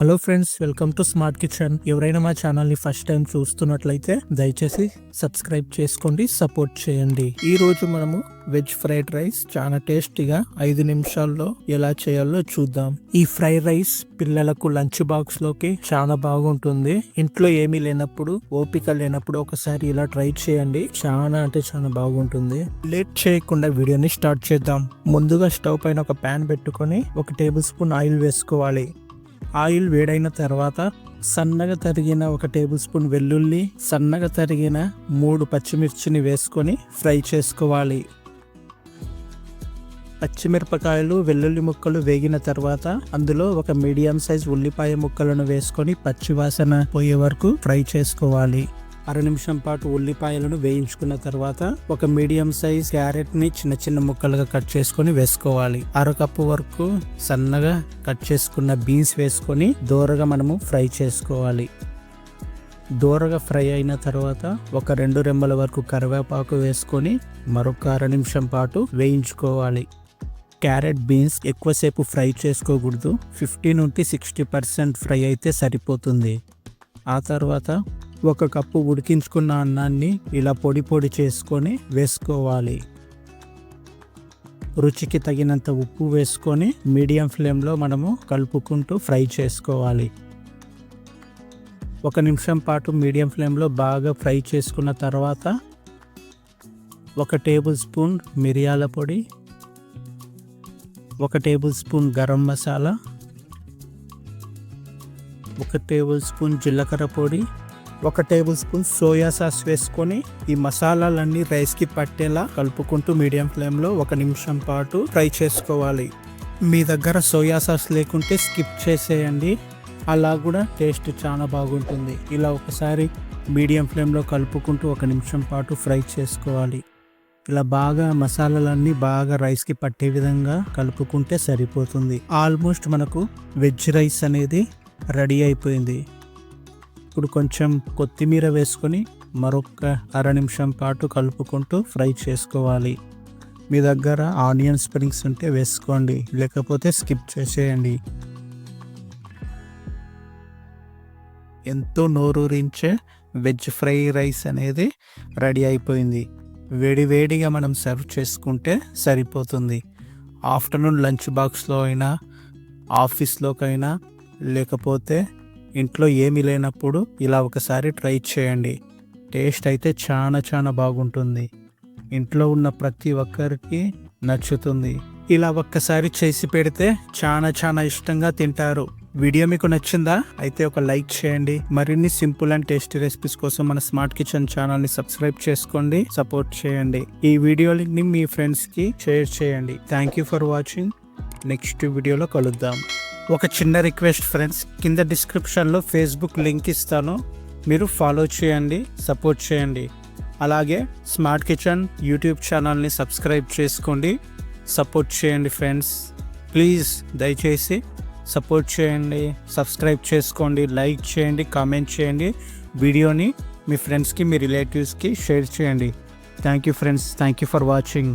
Hello friends welcome to smart kitchen ఎవరైనా మా ఛానల్ని ఫస్ట్ టైం చూస్తున్నట్లయితే దయచేసి సబ్స్క్రైబ్ చేసుకోండి సపోర్ట్ చేయండి. ఈ రోజు మనము వెజ్ ఫ్రైడ్ రైస్ చాలా టేస్టీగా ఐదు నిమిషాల్లో ఎలా చేయాలో చూద్దాం. ఈ ఫ్రైడ్ రైస్ పిల్లలకు లంచ్ బాక్స్లోకి చాలా బాగుంటుంది. ఇంట్లో ఏమీ లేనప్పుడు ఓపిక లేనప్పుడు ఒకసారి ఇలా ట్రై చేయండి. చాలా అంటే చాలా బాగుంటుంది. లేట్ చేయకుండా వీడియోని స్టార్ట్ చేద్దాం. ముందుగా స్టవ్ పైన ఒక ప్యాన్ పెట్టుకొని ఒక టేబుల్ స్పూన్ ఆయిల్ వేసుకోవాలి. ఆయిల్ వేడైన తర్వాత సన్నగా తరిగిన ఒక టేబుల్ స్పూన్ వెల్లుల్లి సన్నగా తరిగిన మూడు పచ్చిమిర్చిని వేసుకొని ఫ్రై చేసుకోవాలి. పచ్చిమిరపకాయలు వెల్లుల్లి ముక్కలు వేగిన తర్వాత అందులో ఒక మీడియం సైజ్ ఉల్లిపాయ ముక్కలను వేసుకొని పచ్చివాసన పోయే వరకు ఫ్రై చేసుకోవాలి. అర నిమిషం పాటు ఉల్లిపాయలను వేయించుకున్న తర్వాత ఒక మీడియం సైజ్ క్యారెట్ని చిన్న చిన్న ముక్కలుగా కట్ చేసుకొని వేసుకోవాలి. అరకప్పు వరకు సన్నగా కట్ చేసుకున్న బీన్స్ వేసుకొని దూరగా మనము ఫ్రై చేసుకోవాలి. దూరగా ఫ్రై అయిన తర్వాత ఒక రెండు రెమ్మల వరకు కరివేపాకు వేసుకొని మరొక అర నిమిషం పాటు వేయించుకోవాలి. క్యారెట్ బీన్స్ ఎక్కువసేపు ఫ్రై చేసుకోకూడదు. ఫిఫ్టీ నుండి సిక్స్టీ పర్సెంట్ ఫ్రై అయితే సరిపోతుంది. ఆ తర్వాత ఒక కప్పు ఉడికించుకున్న అన్నాన్ని ఇలా పొడి పొడి చేసుకొని వేసుకోవాలి. రుచికి తగినంత ఉప్పు వేసుకొని మీడియం ఫ్లేమ్లో మనము కలుపుకుంటూ ఫ్రై చేసుకోవాలి. ఒక నిమిషం పాటు మీడియం ఫ్లేమ్లో బాగా ఫ్రై చేసుకున్న తర్వాత ఒక టేబుల్ స్పూన్ మిరియాల పొడి ఒక టేబుల్ స్పూన్ గరం మసాలా ఒక టేబుల్ స్పూన్ జీలకర్ర పొడి ఒక టేబుల్ స్పూన్ సోయా సాస్ వేసుకొని ఈ మసాలాలన్నీ రైస్కి పట్టేలా కలుపుకుంటూ మీడియం ఫ్లేమ్లో ఒక నిమిషం పాటు ఫ్రై చేసుకోవాలి. మీ దగ్గర సోయా సాస్ లేకుంటే స్కిప్ చేసేయండి. అలా కూడా టేస్ట్ చాలా బాగుంటుంది. ఇలా ఒకసారి మీడియం ఫ్లేమ్లో కలుపుకుంటూ ఒక నిమిషం పాటు ఫ్రై చేసుకోవాలి. ఇలా బాగా మసాలాలన్నీ బాగా రైస్కి పట్టే విధంగా కలుపుకుంటే సరిపోతుంది. ఆల్మోస్ట్ మనకు వెజ్ రైస్ అనేది రెడీ అయిపోయింది. ఇప్పుడు కొంచెం కొత్తిమీర వేసుకొని మరొక అర నిమిషం పాటు కలుపుకుంటూ ఫ్రై చేసుకోవాలి. మీ దగ్గర ఆనియన్ స్ప్రింగ్స్ ఉంటే వేసుకోండి లేకపోతే స్కిప్ చేసేయండి. ఎంతో నోరూరించే వెజ్ ఫ్రై రైస్ అనేది రెడీ అయిపోయింది. వేడివేడిగా మనం సర్వ్ చేసుకుంటే సరిపోతుంది. ఆఫ్టర్నూన్ లంచ్ బాక్స్లో అయినా ఆఫీస్లోకైనా లేకపోతే ఇంట్లో ఏమీ లేనప్పుడు ఇలా ఒకసారి ట్రై చేయండి. టేస్ట్ అయితే చాలా చాలా బాగుంటుంది. ఇంట్లో ఉన్న ప్రతి ఒక్కరికి నచ్చుతుంది. ఇలా ఒక్కసారి చేసి పెడితే చాలా చాలా ఇష్టంగా తింటారు. వీడియో మీకు నచ్చిందా? అయితే ఒక లైక్ చేయండి. మరిన్ని సింపుల్ అండ్ టేస్టీ రెసిపీస్ కోసం మన స్మార్ట్ కిచెన్ ఛానల్ని సబ్స్క్రైబ్ చేసుకోండి. సపోర్ట్ చేయండి. ఈ వీడియో లింక్ని మీ ఫ్రెండ్స్కి షేర్ చేయండి. Thank you for watching. Next వీడియోలో కలుద్దాం. ఒక చిన్న రిక్వెస్ట్ ఫ్రెండ్స్ కింద డిస్క్రిప్షన్లో ఫేస్బుక్ లింక్ ఇస్తాను. మీరు ఫాలో చేయండి సపోర్ట్ చేయండి. అలాగే స్మార్ట్ కిచెన్ యూట్యూబ్ ఛానల్ని సబ్స్క్రైబ్ చేసుకోండి సపోర్ట్ చేయండి ఫ్రెండ్స్. ప్లీజ్ దయచేసి సపోర్ట్ చేయండి సబ్స్క్రైబ్ చేసుకోండి లైక్ చేయండి కామెంట్ చేయండి. వీడియోని మీ ఫ్రెండ్స్కి మీ రిలేటివ్స్కి షేర్ చేయండి. Thank you friends thank you for watching.